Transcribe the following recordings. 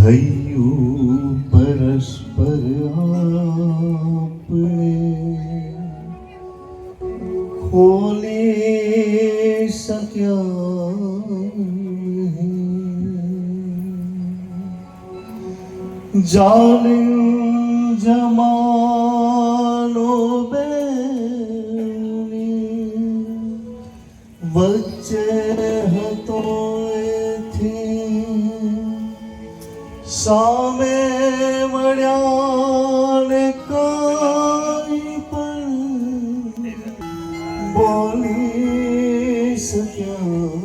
हयु परस्पर आपने खोले सक्या जालिम जमानो बैनी वच्चे हतोए સામે મળ્યા ને કાંઈ પણ બોલી શક્યા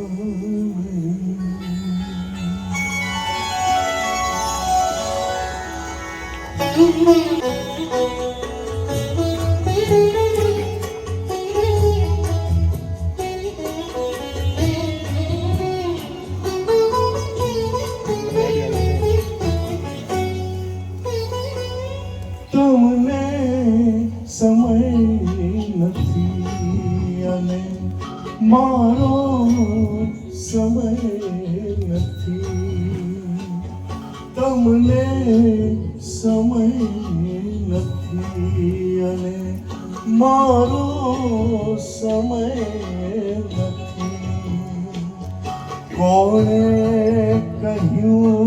Thank તમને મારો સમય નથી. તમને સમય નથી અને મારો સમય નથી. કોણે કહ્યું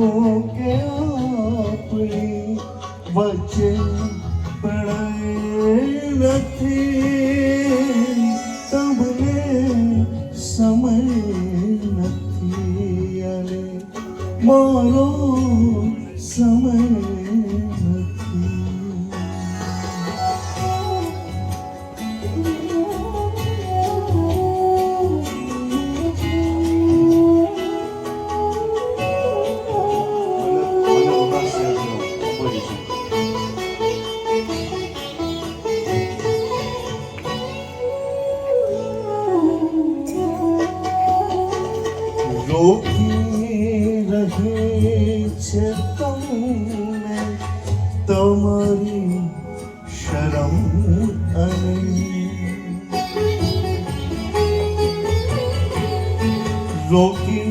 tomorrow দিয়েছে তোমনে তোমারি শরম রোকি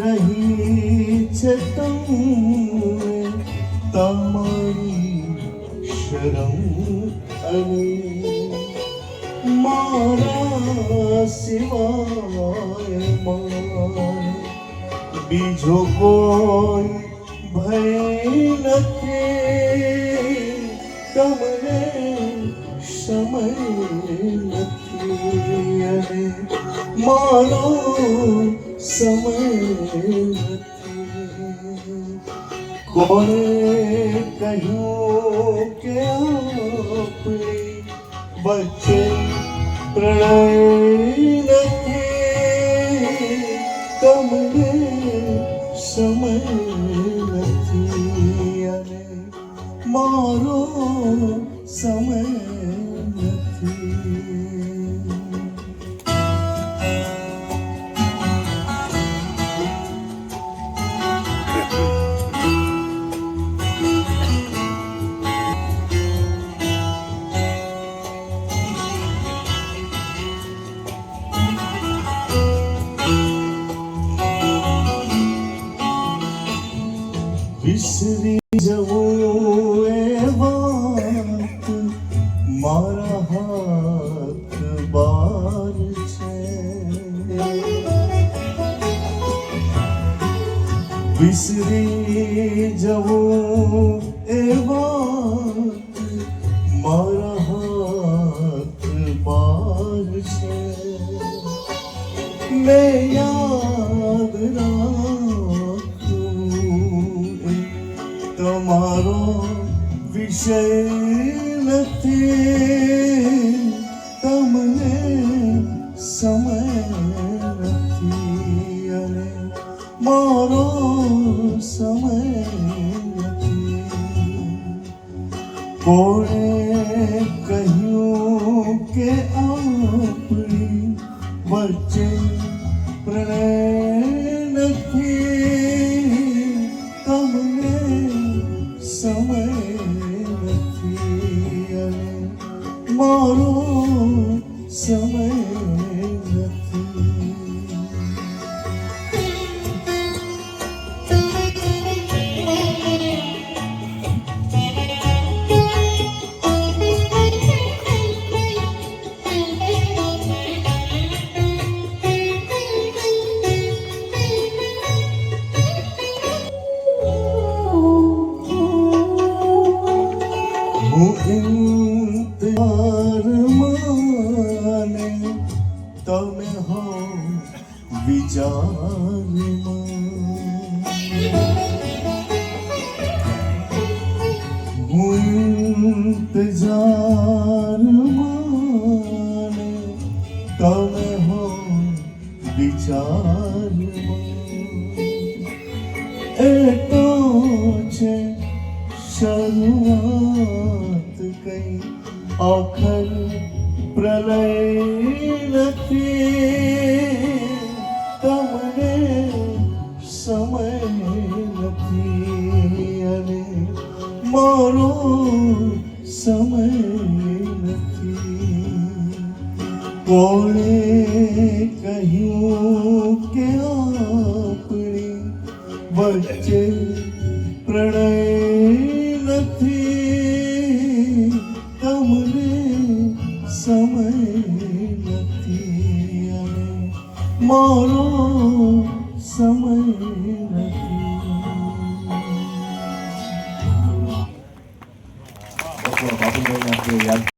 রহিছে তোমনে তোমারি শরম আমি। মারা শিবায় মা બીજો કોઈ ભય નથી. તમને સમય નથી. અને મારો સમય નથી. કોણે કહ્યું કે આપણી વચ્ચે પ્રણય નથી? તમને ಮಾರೋ ಸಮಯತಿ ಬಿಸಿರಿ જવું એ વાત મારા હાથ બાર છે. વિસરી જવું એ વાત મારા મેં વિષય તમને સમય નથી અને મારો સમય કોણે કહ્યું કે આપણી জান ঘুমতে যার মানে তবে হো বিচার এতো ছে শুরুয়াত কই আখর প্রলয় রখে નથી અને મારો સમય નથી કોણે કહ્યું કે આપણી વચ્ચે પ્રણય નથી તમને સમય નથી અને મારો समय Opo, bago na yung